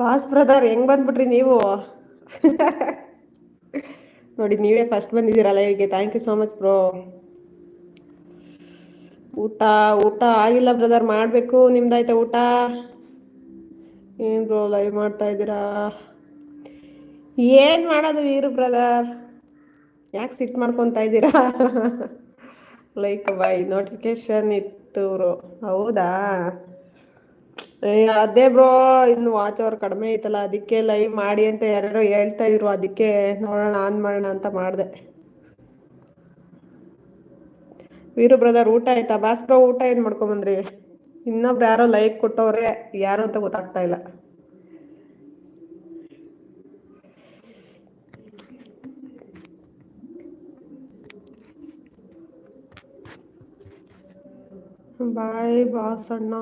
Boss brother ಹೆಂಗ್ ಬಂದ್ಬಿಟ್ರಿ ನೀವು? ನೋಡಿ, ನೀವೇ ಫಸ್ಟ್ ಬಂದಿದ್ದೀರಲ್ಲ ಹೀಗೆ thank you so much bro ಊಟ ಊಟ ಆಗಿಲ್ಲ ಬ್ರದರ್ ಮಾಡಬೇಕು. ನಿಮ್ದಾಯ್ತಾ ಊಟ? ಏನು ಬ್ರೋ ಲೈವ್ ಮಾಡ್ತಾ ಇದ್ದೀರಾ? ಏನು ಮಾಡೋದು ವೀರು ಬ್ರದರ್ ಯಾಕೆ ಸಿಟ್ ಮಾಡ್ಕೊತಾ ಇದ್ದೀರಾ? ಲೈಕ್ ಬೈ ನೋಟಿಫಿಕೇಶನ್ ಇತ್ತು ಬ್ರೋ ಹೌದಾ ಅದೇ ಬ್ರೋ, ಇನ್ನು ವಾಚ್ ಅವರ್ ಕಡಿಮೆ ಐತಲ್ಲ, ಅದಕ್ಕೆ ಲೈವ್ ಮಾಡಿ ಅಂತ ಯಾರ್ಯಾರೋ ಹೇಳ್ತಾ ಇದ್ರು, ಅದಕ್ಕೆ ನೋಡೋಣ ಆನ್ ಮಾಡೋಣ ಅಂತ ಮಾಡಿದೆ. ವೀರು ಬ್ರದರ್ ಊಟ ಆಯ್ತಾ? ಬಾಸ್ ಬ್ರೋ, ಊಟ ಏನು ಮಾಡ್ಕೊಂಬಂದ್ರಿ? ಇನ್ನೊಬ್ರು ಯಾರೋ ಲೈಕ್ ಕೊಟ್ಟವ್ರೆ, ಯಾರು ಅಂತ ಗೊತ್ತಾಗ್ತಾ ಇಲ್ಲ. ಬಾಯ್, ಬಾಸ್ ಅಣ್ಣ.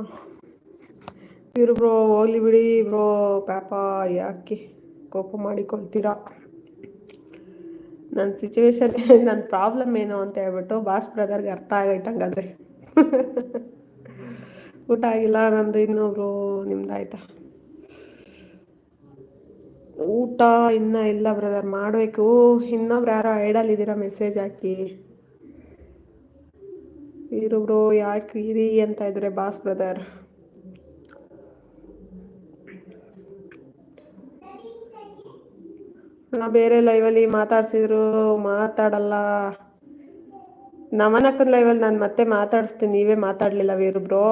ಇರು ಬ್ರೋ, ಹೋಗ್ಲಿ ಬಿಡಿ ಬ್ರೋ. ಪಾಪ, ಯಾಕೆ ಕೋಪ ಮಾಡಿಕೊಳ್ತೀರಾ? ನನ್ನ ಸಿಚುವೇಶನ್ ನನ್ನ ಪ್ರಾಬ್ಲಮ್ ಏನು ಅಂತ ಹೇಳ್ಬಿಟ್ಟು ಬಾಸ್ ಬ್ರದರ್ಗೆ ಅರ್ಥ ಆಗೈತೆ ಹಂಗಾದ್ರೆ. ಊಟ ಆಗಿಲ್ಲ ನಂದು ಇನ್ನೊಬ್ರು ನಿಮ್ದು ಆಯ್ತಾ ಊಟ ಇನ್ನೂ ಇಲ್ಲ ಬ್ರದರ್ ಮಾಡಬೇಕು. ಇನ್ನೊಬ್ರು ಯಾರೋ ಐಡಲ್ ಇದ್ದೀರಾ ಮೆಸೇಜ್ ಹಾಕಿ? ಇರು ಬ್ರೋ, ಯಾಕೆ ಇರಿ ಅಂತ ಇದ್ರೆ ಬಾಸ್ ಬ್ರದರ್ ಬೇರೆ ಲೈವಲ್ಲಿ ಮಾತಾಡ್ಸಿದ್ರು, ಮಾತಾಡಲ್ಲ. ನಮನಕ್ಕನ ಲೈವಲ್ಲಿ ನಾನು ಮತ್ತೆ ಮಾತಾಡಿಸ್ತೀನಿ, ನೀವೇ ಮಾತಾಡಲಿಲ್ಲ ವೀರು ಬ್ರೋ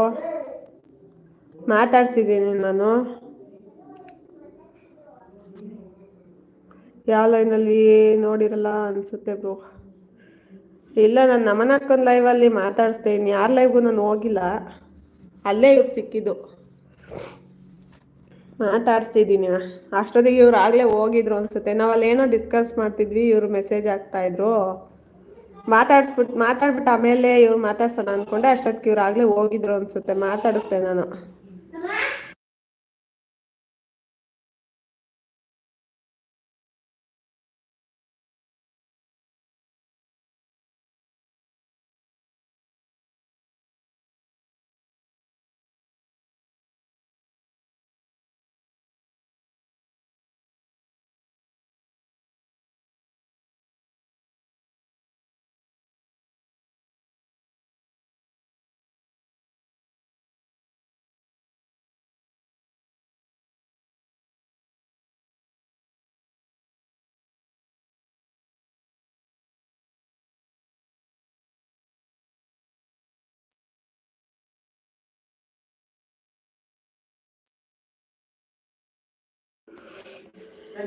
ಮಾತಾಡ್ಸಿದ್ದೀನಿ ನಾನು. ಯಾವ ಲೈನಲ್ಲಿ ನೋಡಿರಲ್ಲ ಅನಿಸುತ್ತೆ ಬ್ರೋ ಇಲ್ಲ, ನಾನು ನಮನಕ್ಕನ ಲೈವಲ್ಲಿ ಮಾತಾಡಿಸ್ತೇನೆ ಯಾರ ಲೈವ್ಗೂ ನಾನು ಹೋಗಿಲ್ಲ. ಅಲ್ಲೇ ಇವ್ರು ಸಿಕ್ಕಿದ್ದು. ಮಾತಾಡ್ಸ್ತಿದ್ದೀನಿ. ಅಷ್ಟೊತ್ತಿಗೆ ಇವ್ರು ಆಗಲೇ ಹೋಗಿದ್ರು ಅನ್ಸುತ್ತೆ. ನಾವು ಏನೋ ಡಿಸ್ಕಸ್ ಮಾಡ್ತಿದ್ವಿ, ಇವ್ರು ಮೆಸೇಜ್ ಇದ್ರು. ಮಾತಾಡ್ಸ್ಬಿಟ್ಟು ಮಾತಾಡ್ಬಿಟ್ಟು ಆಮೇಲೆ ಇವ್ರು ಮಾತಾಡ್ಸೋಣ ಅಂದ್ಕೊಂಡೆ ಅಷ್ಟೊತ್ತಿಗೆ ಇವ್ರು ಆಗಲೇ ಹೋಗಿದ್ರು ಅನ್ಸುತ್ತೆ. ಮಾತಾಡಿಸ್ದೆ ನಾನು.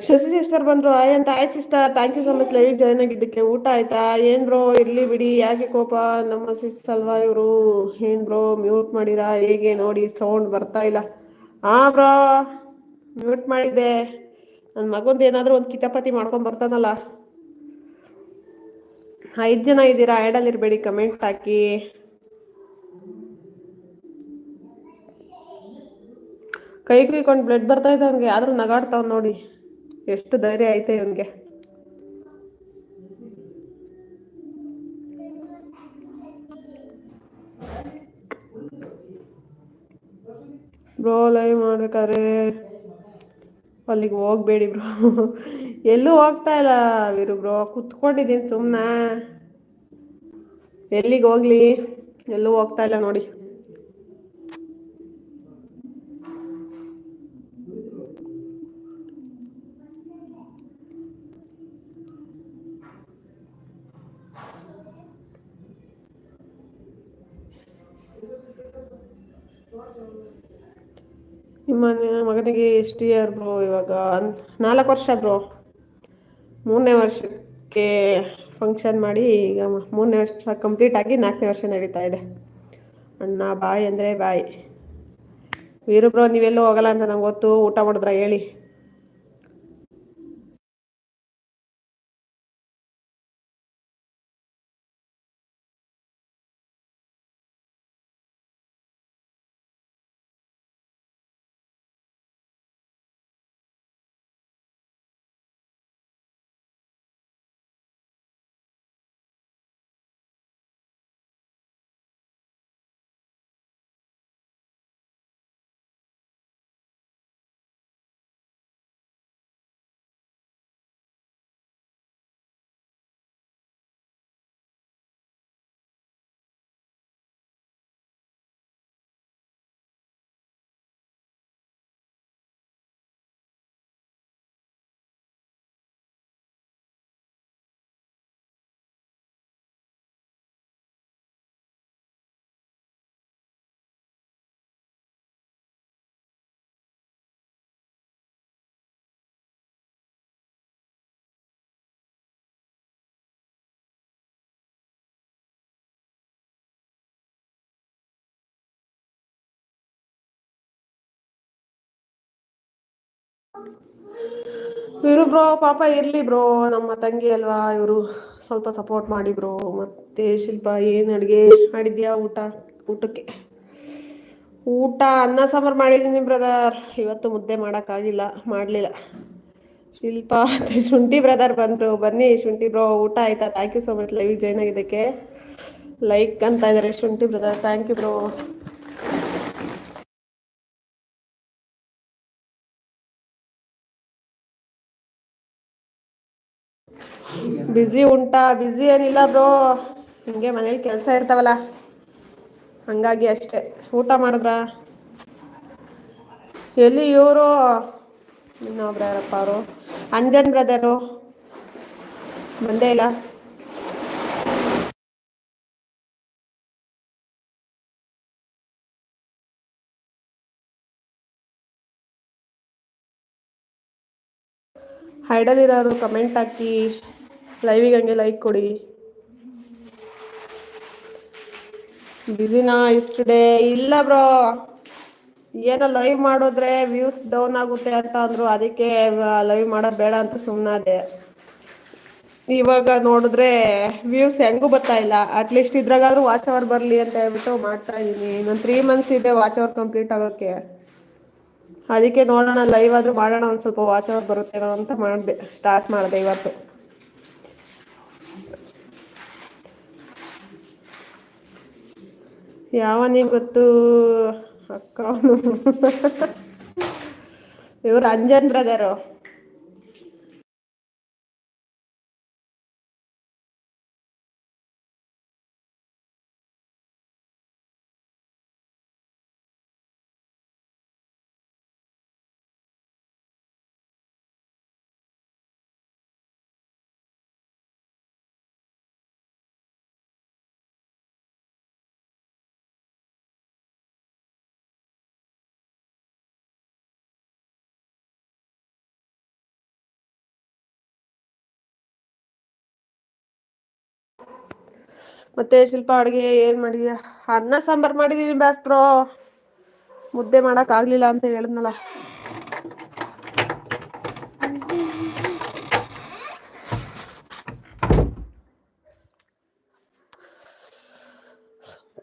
ಶಶಿ ಸಿಸ್ಟರ್ ಬಂದ್ರು ಆಯ್ ಅಂತ. Hi sister. Thank you so much live join ಆಗಿದ್ದಕ್ಕೆ ಊಟ ಆಯ್ತಾ? ಏನ್ ಬ್ರೋ ಇರ್ಲಿ ಬಿಡಿ. ಯಾಕೆ ಕೋಪ? ನಮ್ಮ ಸಿಸ್ ಅಲ್ವಾ ಇವರು? ಏನ್ ಬ್ರೋ ಮ್ಯೂಟ್ ಮಾಡಿರಾ? ಹೇಗೆ? ನೋಡಿ ಸೌಂಡ್ ಬರ್ತಾ ಇಲ್ಲ. ಆ ಬ್ರೋ ಮ್ಯೂಟ್ ಮಾಡಿದ್ದೆ. ನನ್ನ ಮಗಂದು ಏನಾದರೂ ಒಂದು ಕಿತಾಪತಿ ಮಾಡ್ಕೊಂಡ್ ಬರ್ತಾನಲ್ಲ. ಐದು ಜನ ಇದ್ದೀರಾ? ಐಡಲ್ ಇರಬೇಡಿ. ಕಮೆಂಟ್ ಹಾಕಿ. ಕೈ ಕುಯ್ಕೊಂಡು ಬ್ಲಡ್ ಬರ್ತಾ ಇದೆ ಅವ್ನಿಗೆ. ಆದ್ರೂ ನಗಾಡ್ತಾವ್ ನೋಡಿ. ಎಷ್ಟು ಧೈರ್ಯ ಐತೆ ಇವನ್ಗೆ. ಬ್ರೋ ಲೈವ್ ಮಾಡ್ಬೇಕಾದ್ರೆ ಅಲ್ಲಿಗೆ ಹೋಗ್ಬೇಡಿ ಬ್ರೋ. ಎಲ್ಲೂ ಹೋಗ್ತಾ ಇಲ್ಲ ವೀರು ಬ್ರೋ, ಕುತ್ಕೊಂಡಿದ್ದೀನಿ ಸುಮ್ಮನೆ ಎಲ್ಲಿಗೆ ಹೋಗ್ಲಿ? ಎಲ್ಲೂ ಹೋಗ್ತಾ ಇಲ್ಲ ನೋಡಿ. ನಿಮ್ಮ ಮಗನಿಗೆ ಎಷ್ಟು ಇಯರ್ ಬ್ರೋ ಇವಾಗ ನಾಲ್ಕು ವರ್ಷ ಬ್ರೋ ಮೂರನೇ ವರ್ಷಕ್ಕೆ ಫಂಕ್ಷನ್ ಮಾಡಿ ಈಗ ಮೂರನೇ ವರ್ಷ ಕಂಪ್ಲೀಟ್ ಆಗಿ ನಾಲ್ಕನೇ ವರ್ಷ ನಡೀತಾ ಇದೆ. ಅಣ್ಣ ಬಾಯ್ ಅಂದರೆ ಬಾಯ್ ವೀರು ಬ್ರೋ ನೀವೆಲ್ಲೂ ಹೋಗಲ್ಲ ಅಂತ ನಂಗೆ ಗೊತ್ತು. ಊಟ ಮಾಡಿದ್ರ ಹೇಳಿ. ಇರು ಬ್ರೋ ಪಾಪ ಇರ್ಲಿ ಬ್ರೋ ನಮ್ಮ ತಂಗಿ ಅಲ್ವಾ, ಇವರು ಸ್ವಲ್ಪ ಸಪೋರ್ಟ್ ಮಾಡಿ ಬ್ರೋ ಮತ್ತೆ ಶಿಲ್ಪ, ಏನ್ ಅಡಿಗೆ ಮಾಡಿದ್ಯಾ ಊಟ? ಊಟಕ್ಕೆ? ಊಟ, ಅನ್ನ ಸಾಂಬಾರು ಮಾಡಿದೀನಿ ಬ್ರದರ್ ಇವತ್ತು ಮುದ್ದೆ ಮಾಡೋಕ್ಕಾಗಿಲ್ಲ ಮಾಡಲಿಲ್ಲ. ಶಿಲ್ಪ ಶುಂಠಿ ಬ್ರದರ್ ಬಂದರು. ಬನ್ನಿ ಶುಂಠಿ ಬ್ರೋ ಊಟ ಆಯ್ತಾ? Thank you so much live join ಆಗಿದ್ದಕ್ಕೆ. ಲೈಕ್ ಅಂತ ಇದ್ದಾರೆ Shunti brother thank you bro busy ಉಂಟಾ ಬ್ಯುಸಿ ಏನಿಲ್ಲ ಬ್ರೋ ಹಿಂಗೆ ಮನೇಲಿ ಕೆಲಸ ಇರ್ತಾವಲ್ಲ. ಹಂಗಾಗಿ ಅಷ್ಟೇ. ಊಟ ಮಾಡಿದ್ರಾ? ಎಲ್ಲಿ ಇವರು? ಇನ್ನೊಬ್ರು ಯಾರಪ್ಪ ಅವರು? ಅಂಜನ್ ಬ್ರದರು ಬಂದೇ ಇಲ್ಲ. ಹೈಡಲ್ಲಿರೋರು ಕಮೆಂಟ್ ಹಾಕಿ. ಲೈವಿಗೆ ಹಂಗೆ ಲೈಕ್ ಕೊಡಿ. ಬ್ಯುಸಿನಾ ಇಷ್ಟು ಡೇ ಇಲ್ಲ ಬ್ರೋ ಏನೋ ಲೈವ್ ಮಾಡಿದ್ರೆ ವ್ಯೂಸ್ ಡೌನ್ ಆಗುತ್ತೆ ಅಂತ ಅಂದ್ರು. ಅದಕ್ಕೆ ಲೈವ್ ಮಾಡೋದು ಬೇಡ ಅಂತ ಸುಮ್ಮನಾದೆ ಇವಾಗ ನೋಡಿದ್ರೆ ವ್ಯೂಸ್ ಹೆಂಗೂ ಬರ್ತಾ ಇಲ್ಲ. ಅಟ್ಲೀಸ್ಟ್ ಇದ್ರಾಗಾದ್ರೂ ವಾಚ್ ಅವರ್ ಬರಲಿ ಅಂತ ಹೇಳ್ಬಿಟ್ಟು ಮಾಡ್ತಾ ಇದ್ದೀನಿ ಇನ್ನೊಂದು ತ್ರೀ ಮಂತ್ಸ್ ಇದೆ ವಾಚ್ ಅವರ್ ಕಂಪ್ಲೀಟ್ ಆಗೋಕ್ಕೆ ಅದಕ್ಕೆ ನೋಡೋಣ ಲೈವ್ ಆದರೂ ಮಾಡೋಣ ಒಂದು ಸ್ವಲ್ಪ ವಾಚ್ ಅವರ್ ಬರುತ್ತೇನೋ ಅಂತ ಮಾಡಿದೆ ಸ್ಟಾರ್ಟ್ ಮಾಡಿದೆ ಇವತ್ತು. ಯಾವನಿಗೆ ಗೊತ್ತು? ಅಕ್ಕ ಇವರು ಅಂಜನ್ ಬ್ರದರು ಮತ್ತೆ ಶಿಲ್ಪ ಅಡುಗೆ ಏನು ಮಾಡಿದ್ಯಾ? ಅನ್ನ ಸಾಂಬಾರು ಮಾಡಿದೀನಿ ಬ್ಯಾಸ್ಪ್ರೋ ಮುದ್ದೆ ಮಾಡೋಕ್ಕಾಗಲಿಲ್ಲ ಅಂತ ಹೇಳಿದ್ನಲ್ಲ.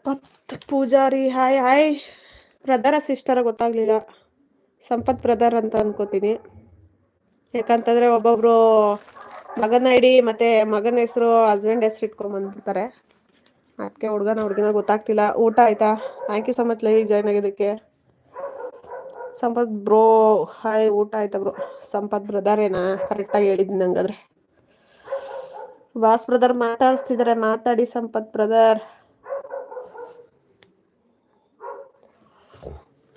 Sampath Pujari, hi hi. ಬ್ರದರ ಸಿಸ್ಟರ ಗೊತ್ತಾಗ್ಲಿಲ್ಲ. ಸಂಪತ್ ಬ್ರದರ್ ಅಂತ ಅನ್ಕೋತೀನಿ. ಯಾಕಂತಂದ್ರೆ ಒಬ್ಬೊಬ್ರು ಮಗನ ಐಡಿ ಮತ್ತೆ ಮಗನ ಹೆಸರು, ಹಸ್ಬೆಂಡ್ ಹೆಸರು ಇಟ್ಕೊಂಡ್ಬಂದ್ಬಿಡ್ತಾರೆ ಅದಕ್ಕೆ ಹುಡುಗನ ಹುಡುಗಿನ ಗೊತ್ತಾಗ್ತಿಲ್ಲ. ಊಟ ಆಯ್ತಾ? ಥ್ಯಾಂಕ್ ಯು ಸೊ ಮಚ್ ಲೈವಿಗೆ ಜಾಯ್ನ್ ಆಗಿದ್ದಕ್ಕೆ. ಸಂಪತ್ ಬ್ರೋ ಹಾಯ್ ಊಟ ಆಯ್ತಾ ಬ್ರೋ ಸಂಪತ್ ಬ್ರದರೇನಾ ಕರೆಕ್ಟಾಗಿ ಹೇಳಿದ್ದೀನಿ ಹಂಗಾದ್ರೆ ವಾಸ್ ಬ್ರದರ್ ಮಾತಾಡಿಸ್ತಿದ್ದಾರೆ ಮಾತಾಡಿ ಸಂಪತ್ ಬ್ರದರ್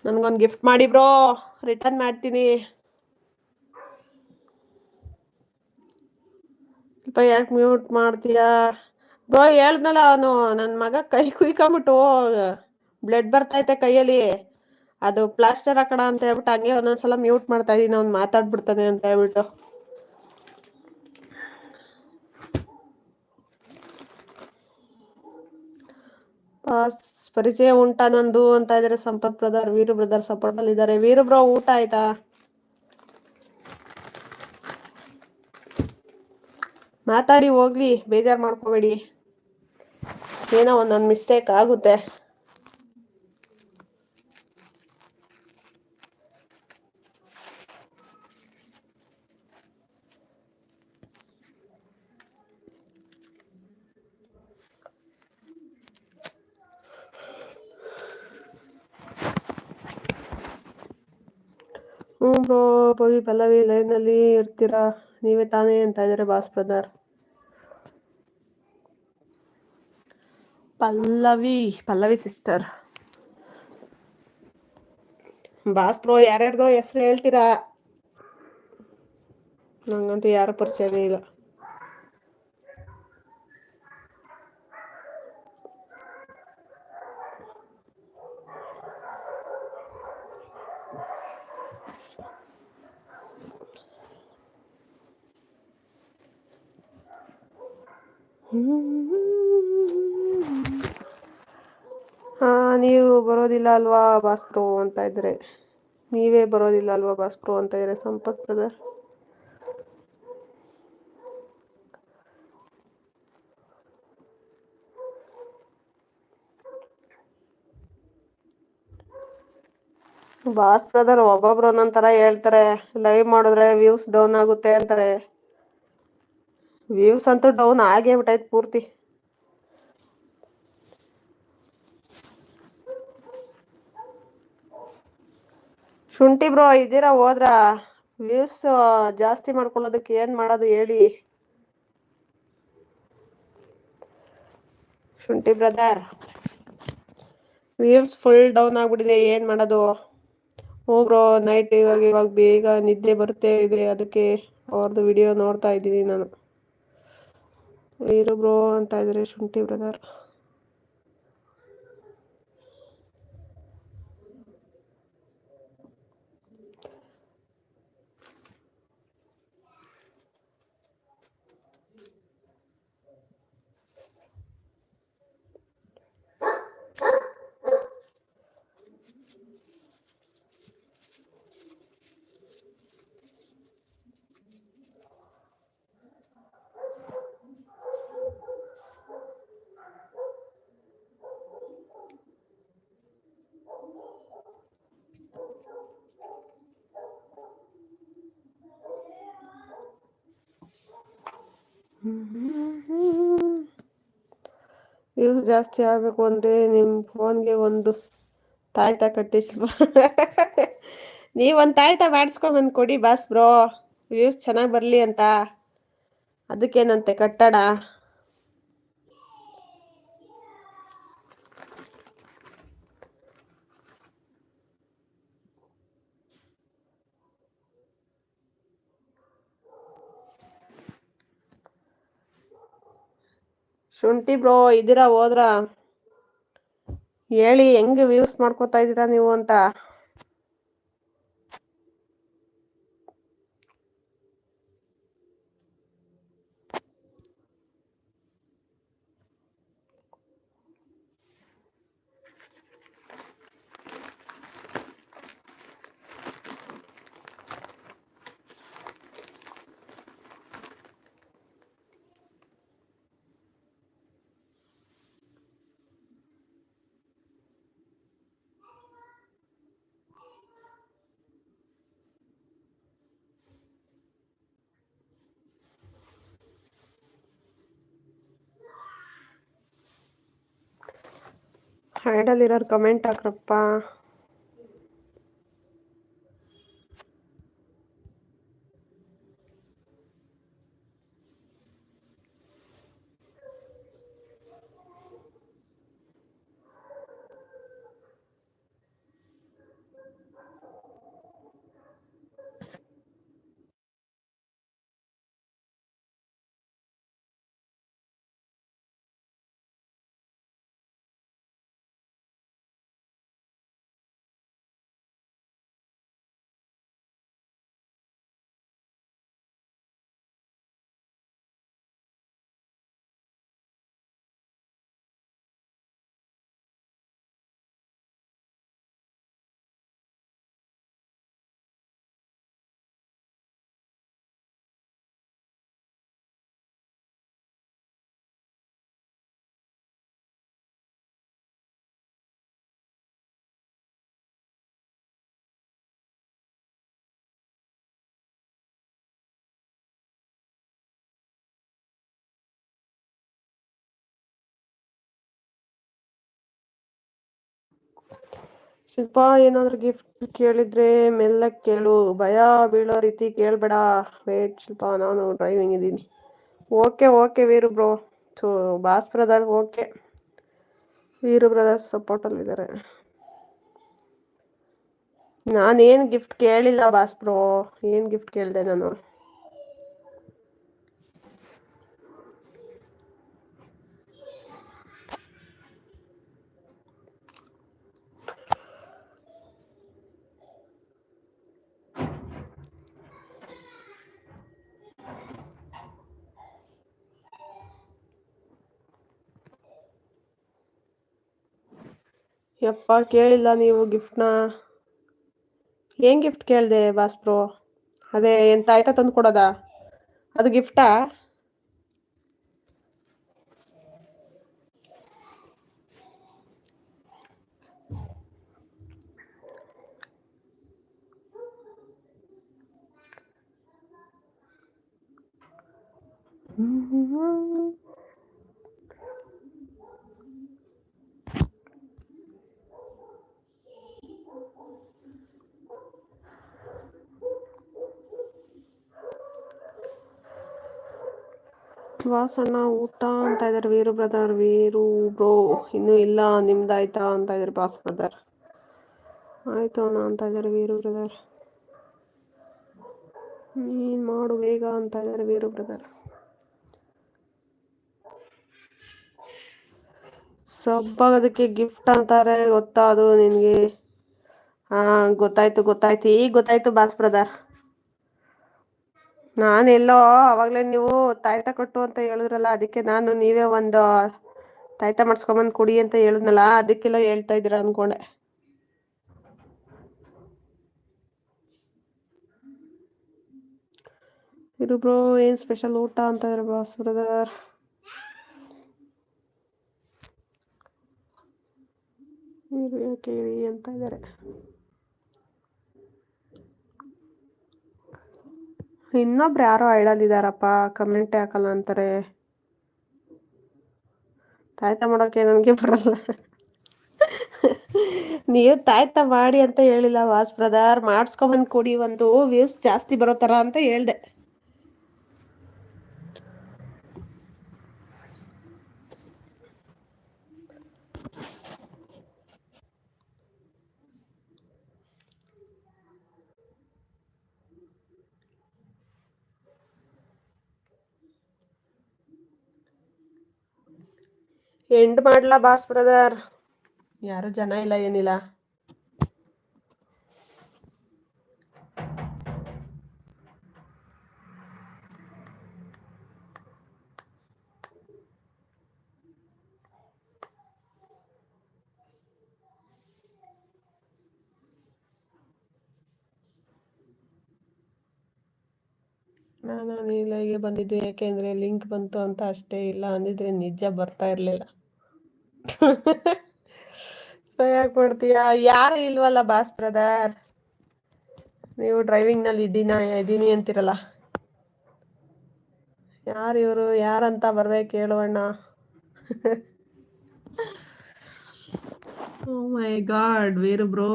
ನನಗೊಂದು ಗಿಫ್ಟ್ ಮಾಡಿ ಬ್ರೋ ರಿಟರ್ನ್ ಮಾಡ್ತೀನಿ. ಸ್ವಲ್ಪ ಯಾಕೆ ಮ್ಯೂಟ್ ಮಾಡ್ತೀಯಾ? ಬ್ರೋ ಹೇಳ್ದ್ನಲ್ಲ ಅವನು ನನ್ನ ಮಗ ಕೈ ಕುಯ್ಕೊಂಬಿಟ್ಟು ಬ್ಲಡ್ ಬರ್ತೈತೆ ಕೈಯಲ್ಲಿ. ಅದು ಪ್ಲಾಸ್ಟರ್ ಹಾಕೋಣ ಅಂತ ಹೇಳ್ಬಿಟ್ಟು ಹಂಗೆ ಒಂದೊಂದ್ಸಲ ಮ್ಯೂಟ್ ಮಾಡ್ತಾ ಇದೀನಿ, ಅವ್ನು ಮಾತಾಡ್ಬಿಡ್ತಾನೆ ಅಂತ ಹೇಳ್ಬಿಟ್ಟು. ಪಾಸ್ ಪರಿಚಯ ಉಂಟಾ ನಂದು ಅಂತ ಇದ್ದಾರೆ Sampath brother Veeru brother support ಅಲ್ಲಿ ಇದ್ದಾರೆ. ವೀರು ಬ್ರೋ ಊಟ ಆಯ್ತಾ? ಮಾತಾಡಿ, ಹೋಗ್ಲಿ, ಬೇಜಾರು ಮಾಡ್ಕೋಬೇಡಿ. ಏನೋ ಒಂದೊಂದು ಮಿಸ್ಟೇಕ್ ಆಗುತ್ತೆ. ಹ್ಞೂ ಬ್ರೋ ಪವಿ ಪಲ್ಲವಿ ಲೈನಲ್ಲಿ ಇರ್ತೀರಾ? ನೀವೇ ತಾನೇ ಅಂತ ಇದ್ದಾರೆ boss Pallavi Pallavi sister boss bro ಯಾರ್ಯಾರ್ದೋ ಹೆಸರು ಹೇಳ್ತೀರಾ ನಂಗಂತೂ ಯಾರ ಪರಿಚಯನೇ ಇಲ್ಲ ನೀವು ಬರೋದಿಲ್ಲ ಅಲ್ವಾ ಬಾಸ್ ಅಂತ ಇದ್ರೆ? ನೀವೇ ಬರೋದಿಲ್ಲ ಅಲ್ವಾ ಬಾಸ್ ಅಂತ ಇದ್ರೆ ಸಂಪತ್ ಬ್ರದರ್ ಬಾಸ್ ಬ್ರದರ್ ಒಬ್ಬೊಬ್ರು ಒಂದೊಂದ್ ತರ ಹೇಳ್ತಾರೆ. ಲೈವ್ ಮಾಡಿದ್ರೆ ವ್ಯೂಸ್ ಡೌನ್ ಆಗುತ್ತೆ ಅಂತಾರೆ. ವ್ಯೂಸ್ ಅಂತೂ ಡೌನ್ ಆಗೇ ಬಿಟ್ಟೈತೆ ಪೂರ್ತಿ. ಶುಂಠಿ ಬ್ರೋ ಇದ್ದೀರಾ? ಹೋದ್ರ? ವ್ಯೂಸ್ ಜಾಸ್ತಿ ಮಾಡ್ಕೊಳ್ಳೋದಕ್ಕೆ ಏನ್ ಮಾಡೋದು ಹೇಳಿ. ಶುಂಠಿ ಬ್ರದರ್ ವ್ಯೂಸ್ ಫುಲ್ ಡೌನ್ ಆಗ್ಬಿಟ್ಟಿದೆ, ಏನ್ ಮಾಡೋದು? ಹ್ಞೂ ಬ್ರೋ ನೈಟ್ ಇವಾಗ ಇವಾಗ ಬೇಗ ನಿದ್ದೆ ಬರುತ್ತೆ, ಇದೆ, ಅದಕ್ಕೆ ಅವ್ರದ್ದು ವಿಡಿಯೋ ನೋಡ್ತಾ ಇದ್ದೀನಿ ನಾನು. ಇರು ಬ್ರೋ ಅಂತ ಇದ್ದಾರೆ ಶುಂಠಿ ಬ್ರದರ್ ವ್ಯೂಸ್ ಜಾಸ್ತಿ ಆಗಬೇಕು ಅಂದರೆ ನಿಮ್ಮ ಫೋನ್ಗೆ ಒಂದು ತಾಯ್ತ ಕಟ್ಟಿಸ್ಬ ನೀವೊಂದು ತಾಯ್ತ ಮಾಡಿಸ್ಕೊಂಬಂದು ಕೊಡಿ, ಬಾಸ್ ಬ್ರೋ. ವ್ಯೂಸ್ ಚೆನ್ನಾಗಿ ಬರಲಿ ಅಂತ. ಅದಕ್ಕೇನಂತೆ, ಕಟ್ಟಡ. ಶುಂಠಿ ಬ್ರೋ ಇದ್ದೀರಾ ಹೋದ್ರ? ಹೇಳಿ ಹೆಂಗೆ ವ್ಯೂಸ್ ಮಾಡ್ಕೋತಾ ಇದ್ದೀರಾ ನೀವು ಅಂತ. ಹೈಡಲ್ಲಿರೋರು ಕಮೆಂಟ್ ಹಾಕ್ರಪ್ಪ. ಶಿಲ್ಪ ಏನಾದ್ರು ಗಿಫ್ಟ್ ಕೇಳಿದ್ರೆ ಮೆಲ್ಲಗೆ ಕೇಳು, ಭಯ ಬೀಳೋ ರೀತಿ ಕೇಳಬೇಡ. ವೇಟ್ ಶಿಲ್ಪ, ನಾನು ಡ್ರೈವಿಂಗ್ ಇದ್ದೀನಿ. Okay okay Veeru bro so boss brother okay Veeru brothers ಸಪೋರ್ಟಲ್ಲಿದ್ದಾರೆ ನಾನೇನು ಗಿಫ್ಟ್ ಕೇಳಿಲ್ಲ ಬಾಸ್ ಬ್ರೋ ಏನು ಗಿಫ್ಟ್ ಕೇಳಿದೆ ನಾನು? ಯಪ್ಪ, ಕೇಳಿಲ್ಲ ನೀವು ಗಿಫ್ಟ್ನ ಏನು ಗಿಫ್ಟ್ ಕೇಳಿದೆ ಬಾಸ್ ಬ್ರೋ ಅದೇ ಎಂತ ಆಯ್ತಾ ತಂದು ಕೊಡೋದಾ? ಅದು ಗಿಫ್ಟಾ ವಾಸಣ್ಣ ಊಟ ಅಂತ ಇದ್ದಾರೆ ವೀರು ಬ್ರದರ್ ವೀರು ಬ್ರೋ ಇನ್ನೂ ಇಲ್ಲ, ನಿಮ್ದಾಯ್ತಾ ಅಂತ ಇದ್ದಾರೆ ಬಾಸ್ ಬ್ರದರ್ ಆಯ್ತು ಅಣ್ಣ ಅಂತ ಇದ್ದಾರೆ ವೀರು ಬ್ರದರ್ ನೀನ್ ಮಾಡು ಬೇಗ ಅಂತ ಇದ್ದಾರೆ ವೀರು ಬ್ರದರ್ ಸಬ್ಬಾಗೋದಕ್ಕೆ ಗಿಫ್ಟ್ ಅಂತಾರೆ ಗೊತ್ತಾ ಅದು ನಿನಗೆ? ಹಾ, ಗೊತ್ತಾಯ್ತು ಗೊತ್ತಾಯ್ತು, ಈಗ ಗೊತ್ತಾಯ್ತು ಬಾಸ್ ಬ್ರದರ್ ನಾನೆಲ್ಲೋ ಅವಾಗಲೇ ನೀವು ತಾಯ್ತ ಕೊಟ್ಟು ಅಂತ ಹೇಳಿದ್ರಲ್ಲ, ಅದಕ್ಕೆ ನಾನು ನೀವೇ ಒಂದು ತಾಯ್ತ ಮಾಡಿಸ್ಕೊಂಬಂದು ಕುಡಿ ಅಂತ ಹೇಳಿದ್ನಲ್ಲ, ಅದಕ್ಕೆಲ್ಲ ಹೇಳ್ತಾ ಇದ್ದೀರಾ ಅನ್ಕೊಂಡೆ. ಇದು ಬ್ರೋ, ಏನು ಸ್ಪೆಷಲ್ ಊಟ ಅಂತ ಇದ್ದಾರೆ ಬಾಸ್ ಬ್ರದರ್ ಯಾಕೆ ಇರಿ ಅಂತ ಇದ್ದಾರೆ ಇನ್ನೊಬ್ರು ಯಾರೋ ಐಡಲ್ ಇದಾರಪ್ಪ ಕಮೆಂಟ್ ಹಾಕಲ್ಲ ಅಂತಾರೆ. ತಾಯ್ತ ಮಾಡೋಕೆ ನನಗೆ ಬರಲ್ಲ. ನೀವು ತಾಯ್ತ ಮಾಡಿ ಅಂತ ಹೇಳಿಲ್ಲ, ವಾಸ್ ಬ್ರದರ್, ಮಾಡಿಸ್ಕೊಂಬಂದು ಕೊಡಿ ಒಂದು ವ್ಯೂಸ್ ಜಾಸ್ತಿ ಬರೋ ಥರ ಅಂತ ಹೇಳ್ದೆ. ಎಂಡ್ ಮಾಡ್ಲಾ ಬಾಸ್ ಬ್ರದರ್? ಯಾರು ಜನ ಇಲ್ಲ, ಏನಿಲ್ಲ. ನಾನು ಇಲ್ಲಿಗೆ ಬಂದಿದ್ದೆ, ಯಾಕೆಂದ್ರೆ ಲಿಂಕ್ ಬಂತು ಅಂತ ಅಷ್ಟೇ ಇಲ್ಲ ಅಂದಿದ್ರೆ ನಿಜ ಬರ್ತಾ ಇರಲಿಲ್ಲ. ಯಾಕೆ ಮಾಡ್ತೀಯಾ ಯಾರು ಇಲ್ವಲ್ಲ ಬಾಸ್ ಬ್ರದರ್? ನೀವು ಡ್ರೈವಿಂಗ್ನಲ್ಲಿ ಇದ್ದೀನ, ಇದ್ದೀನಿ ಅಂತಿರಲ್ಲ. ಯಾರು ಇವರು? ಯಾರಂತ ಬರ್ಬೇಕು ಹೇಳುವಣ್ಣ ಓ my god Veeru bro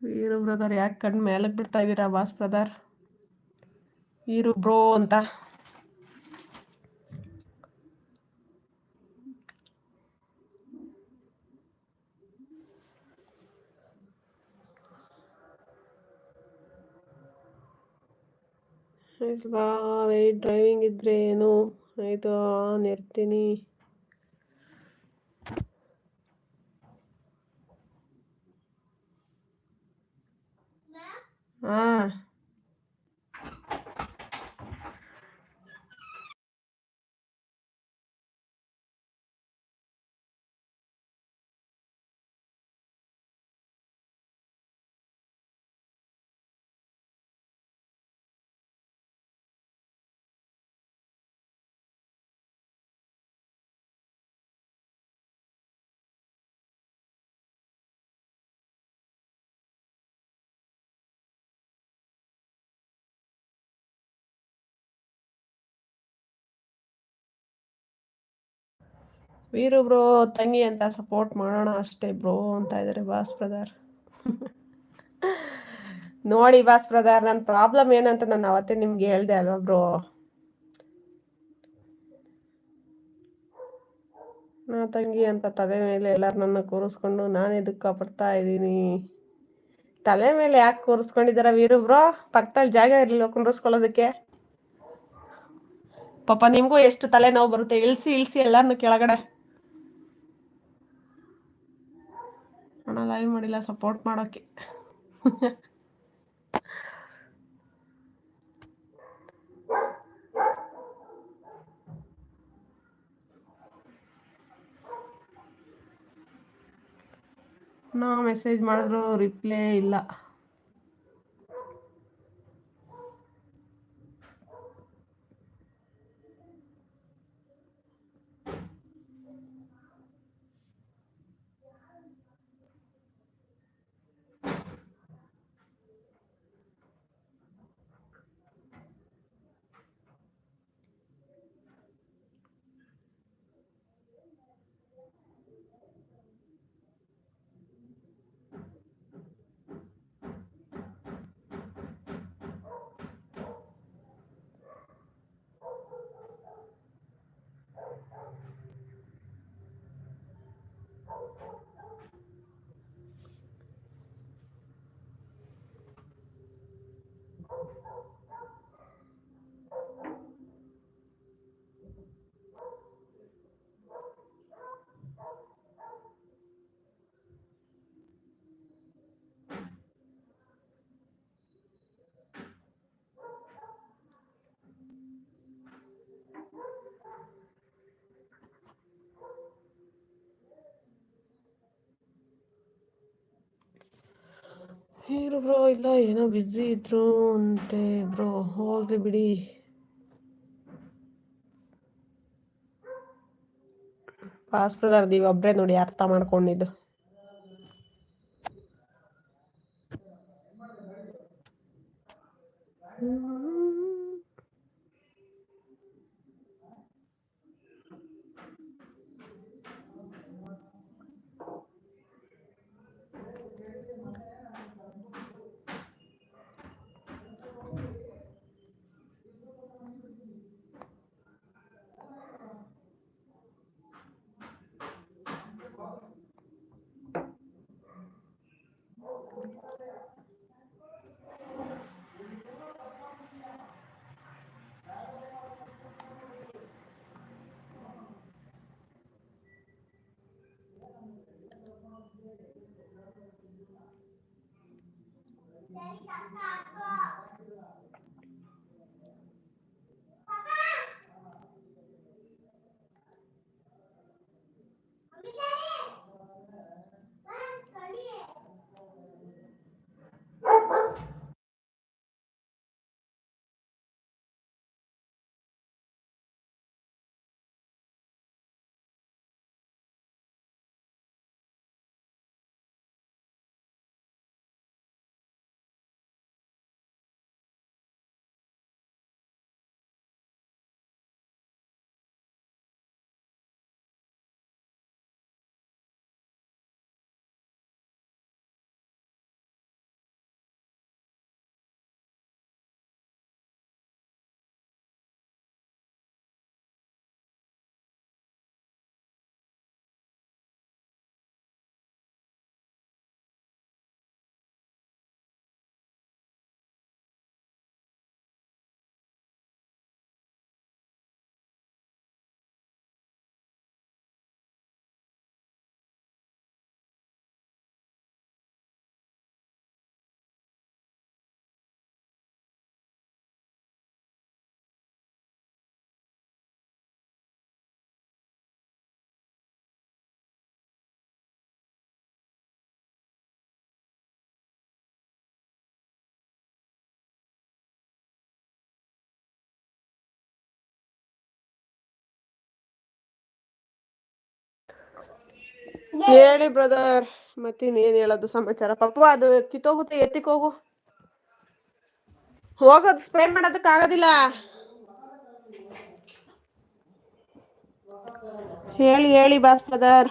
Veeru brother ಯಾಕೆ ಕಣ್ಣು ಮೇಲಕ್ಕೆ ಬಿಡ್ತಾ ಇದ್ದೀರಾ ಬಾಸ್ ಬ್ರದರ್? ವೀರು ಬ್ರೋ ಅಂತ. ವೆಯ್ಟ್ ಡ್ರೈವಿಂಗ್ ಇದ್ರೆ ಏನು? ಆಯಿತು ಆನ್ ಇರ್ತೀನಿ ಹಾಂ ವೀರು ಬ್ರೋ ತಂಗಿ ಅಂತ ಸಪೋರ್ಟ್ ಮಾಡೋಣ ಅಷ್ಟೇ ಬ್ರೋ ಅಂತ ಇದ್ದಾರೆ ಬಾಸ್ ಬ್ರದರ್ ನೋಡಿ ಬಾಸ್ ಬ್ರದರ್ ನನ್ನ ಪ್ರಾಬ್ಲಮ್ ಏನಂತ ನಾನು ಅವತ್ತೇ ನಿಮ್ಗೆ ಹೇಳ್ದೆ ಅಲ್ವಾ ಬ್ರೋ ನಾ ತಂಗಿ ಅಂತ ತಲೆ ಮೇಲೆ ಎಲ್ಲರೂ ನನ್ನ ಕೂರಿಸ್ಕೊಂಡು ನಾನೇ ದುಃಖ ಪಡ್ತಾ ಇದ್ದೀನಿ? ತಲೆ ಮೇಲೆ ಯಾಕೆ ಕೂರಿಸ್ಕೊಂಡಿದ್ದಾರ ವೀರು ಬ್ರೋ ಪಕ್ಕದಲ್ಲಿ ಜಾಗ ಇರಲಿಲ್ಲ ಕುಂಡ್ರಿಸ್ಕೊಳ್ಳೋದಕ್ಕೆ ಪಾಪ ನಿಮಗೂ ಎಷ್ಟು ತಲೆ ನೋವು ಬರುತ್ತೆ? ಇಳಿಸಿ ಇಳಿಸಿ ಎಲ್ಲರನ್ನು ಕೆಳಗಡೆ. ಕಣ ಲೈವ್ ಮಾಡಿಲ್ಲ ಸಪೋರ್ಟ್ ಮಾಡೋಕ್ಕೆ ನಾ ಮೆಸೇಜ್ ಮಾಡಿದ್ರು ರಿಪ್ಲೈ ಇಲ್ಲ. ಇರು ಬ್ರೋ ಇಲ್ಲ, ಏನೋ ಬಿಜಿ ಇದ್ರು ಅಂತೆ ಬ್ರೋ ಹೋಗ್ಲಿ ಬಿಡಿ. ಪಾಸ್ ಬ್ರದರ್ ನೀವು ಒಬ್ಬರೇ ನೋಡಿ ಅರ್ಥ ಮಾಡ್ಕೊಂಡಿದ್ದು. ಹೇಳಿ ಬ್ರದರ್ ಮತ್ತಿನ್ನೇನು ಹೇಳೋದು ಸಮಾಚಾರ? ಪಪ್ಪು ಅದು ಕಿತ್ತೋಗುತ್ತೆ, ಎತ್ತಿಕ್ ಹೋಗು. ಹೋಗೋದು ಸ್ಪ್ರೇ ಮಾಡೋದಕ್ ಆಗೋದಿಲ್ಲ. ಹೇಳಿ ಹೇಳಿ ಬಾಸ್ ಬ್ರದರ್.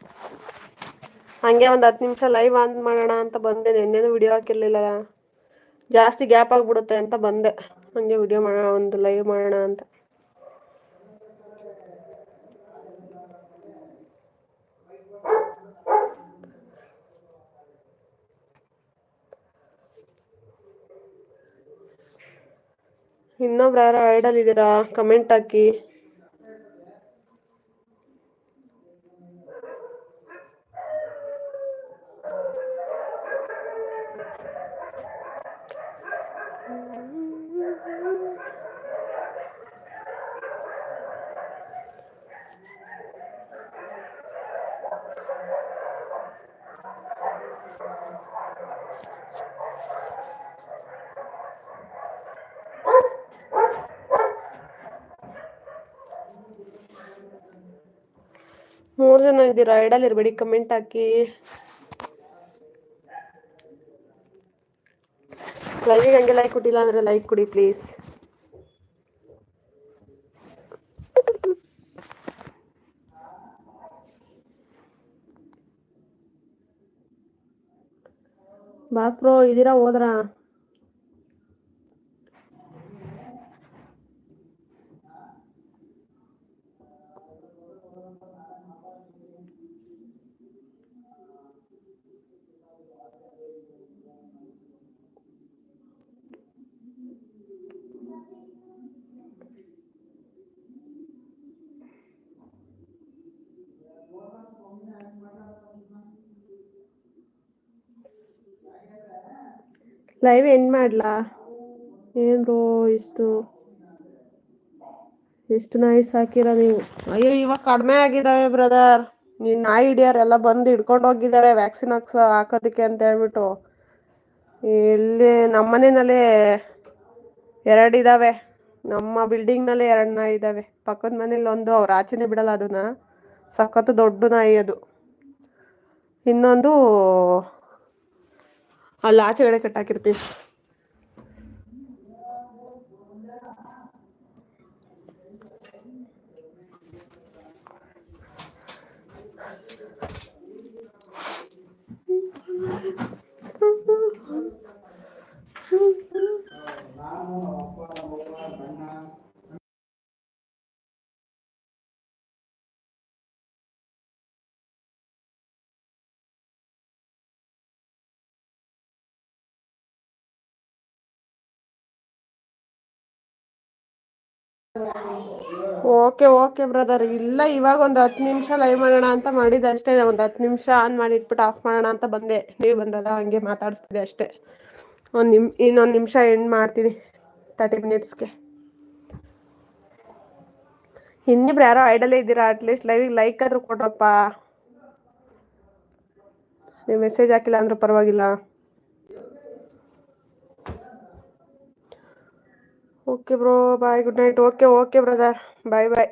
ಹಂಗೆ ಒಂದು ಹತ್ತು ನಿಮಿಷ ಲೈವ್ ಆನ್ ಮಾಡೋಣ ಅಂತ ಬಂದೆ. ನಿನ್ನೆನೂ ವಿಡಿಯೋ ಹಾಕಿರ್ಲಿಲ್ಲ. ಜಾಸ್ತಿ ಗ್ಯಾಪ್ ಆಗಿಬಿಡುತ್ತೆ ಅಂತ ಬಂದೆ. ಹಂಗೆ ವಿಡಿಯೋ ಮಾಡೋಣ, ಒಂದು ಲೈವ್ ಮಾಡೋಣ ಅಂತ. ಇನ್ನೊಬ್ರು ಯಾರೋ ಐಡಲ್ ಇದ್ದೀರಾ? ಕಮೆಂಟ್ ಹಾಕಿ. ಮೂರು ಜನ ಇದ್ದೀರಾ? ಐಡಲ್ ಇರಬೇಡಿ ಕಮೆಂಟ್ ಹಾಕಿ. ಲೈಕ್ ಹಂಗೆ ಲೈಕ್ ಕೊಟ್ಟಿಲ್ಲ ಅಂದರೆ ಲೈಕ್ ಕೊಡಿ ಪ್ಲೀಸ್ ಬಾಸ್ ಬ್ರೋ ಇದ್ದೀರಾ ಹೋದ್ರಾ ಲೈವ್ ಎಂಡ್ ಮಾಡ್ಲಾ? ಏನ್ರೋ ಇಷ್ಟು ಎಷ್ಟು ನಾಯಿ ಸಾಕಿರ ನೀವು. ಅಯ್ಯೋ, ಇವಾಗ ಕಡಿಮೆ ಆಗಿದಾವೆ ಬ್ರದರ್ ನೀನು ನಾಯಿ ಹಿಡಿಯೋರೆಲ್ಲ ಬಂದು ಹಿಡ್ಕೊಂಡು ಹೋಗಿದ್ದಾರೆ ವ್ಯಾಕ್ಸಿನ್ ಹಾಕ್ಸ, ಹಾಕೋದಕ್ಕೆ ಅಂತ ಹೇಳ್ಬಿಟ್ಟು. ಇಲ್ಲಿ ನಮ್ಮ ಮನೆಯಲ್ಲೇ ಎರಡು ಇದ್ದಾವೆ ನಮ್ಮ ಬಿಲ್ಡಿಂಗ್ನಲ್ಲೇ ಎರಡು ನಾಯಿ ಇದ್ದಾವೆ ಪಕ್ಕದ ಮನೇಲಿ ಒಂದು, ಅವ್ರು ಆಚೆನೇ ಬಿಡಲ್ಲ ಅದನ್ನ. ಸಖತ್ತು ದೊಡ್ಡ ನಾಯಿ ಅದು. ಇನ್ನೊಂದು ಅಲ್ಲಿ ಆಚೆಗಡೆ ಕಟ್ಟಾಕಿರ್ತೀವಿ ಓಕೆ ಓಕೆ ಬ್ರದರ್ ಇಲ್ಲ, ಇವಾಗ ಒಂದು ಹತ್ತು ನಿಮಿಷ ಲೈವ್ ಮಾಡೋಣ ಅಂತ ಮಾಡಿದ್ದೆ ಅಷ್ಟೇ. ಒಂದು ಹತ್ತು ನಿಮಿಷ ಆನ್ ಮಾಡಿ ಇಟ್ಬಿಟ್ಟು ಆಫ್ ಮಾಡೋಣ ಅಂತ ಬಂದೆ. ನೀವು ಬಂದ್ರಲ್ಲ, ಹಂಗೆ ಮಾತಾಡಿಸ್ತಿದ್ದೆ ಅಷ್ಟೇ. ಒಂದು ನಿಮ್, ಇನ್ನೊಂದು ನಿಮಿಷ ಎಂಡ್ ಮಾಡ್ತೀನಿ. ತರ್ಟಿ ಮಿನಿಟ್ಸ್ಗೆ ಇನ್ನಿಬ್ರು ಯಾರೋ ಐಡಲ್ಲೇ ಇದ್ದೀರಾ? ಅಟ್ಲೀಸ್ಟ್ ಲೈವಿಗೆ ಲೈಕ್ ಆದರೂ ಕೊಡ್ರಪ್ಪ. ನೀವು ಮೆಸೇಜ್ ಹಾಕಿಲ್ಲ ಅಂದ್ರೂ ಪರವಾಗಿಲ್ಲ. Okay bro bye good night okay okay brother bye bye